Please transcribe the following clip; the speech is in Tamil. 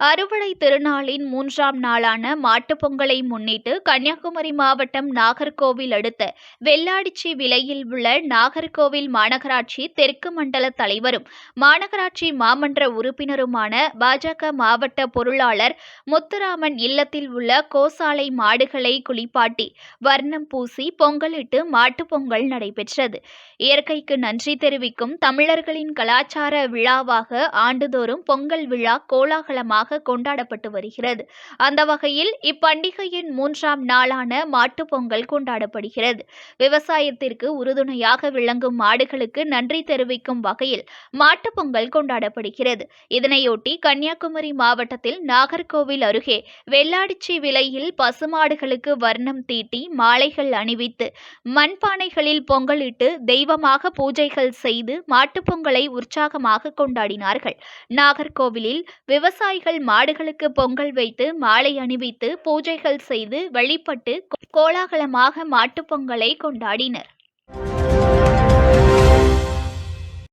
அறுவடை திருநாளின் மூன்றாம் நாளான மாட்டுப் பொங்கலை முன்னிட்டு கன்னியாகுமரி மாவட்டம் நாகர்கோவில் அடுத்த வெள்ளாடிச்சி விலையில் உள்ள நாகர்கோவில் மாநகராட்சி தெற்கு மண்டல தலைவரும் மாநகராட்சி மாமன்ற உறுப்பினருமான பாஜக மாவட்ட பொருளாளர் முத்துராமன் இல்லத்தில் உள்ள கோசாலை மாடுகளை குளிப்பாட்டி வர்ணம் பூசி பொங்கலிட்டு மாட்டுப் பொங்கல் நடைபெற்றது. இயற்கைக்கு நன்றி தெரிவிக்கும் தமிழர்களின் கலாச்சார விழாவாக ஆண்டுதோறும் பொங்கல் விழா கோலாகலமாக கொண்டாடப்பட்டு வருகிறது. அந்த வகையில் இப்பண்டிகையின் மூன்றாம் நாளான மாட்டுப் பொங்கல் கொண்டாடப்படுகிறது. விவசாயத்திற்கு உறுதுணையாக விளங்கும் மாடுகளுக்கு நன்றி தெரிவிக்கும் வகையில் மாட்டுப் பொங்கல் கொண்டாடப்படுகிறது. இதனையொட்டி கன்னியாகுமரி மாவட்டத்தில் நாகர்கோவில் அருகே வெள்ளாடிச்சி விலையில் பசுமாடுகளுக்கு வர்ணம் தீட்டி மாலைகள் அணிவித்து மண்பானைகளில் பொங்கலிட்டு தெய்வமாக பூஜைகள் செய்து மாட்டுப் பொங்கலை உற்சாகமாக கொண்டாடினார்கள். நாகர்கோவிலில் விவசாயிகள் மாடுகளுக்கு பொங்கல் வைத்து மாலை அணிவித்து பூஜைகள் செய்து வழிபட்டு கோலாகலமாக மாட்டுப் பொங்கலை கொண்டாடினர்.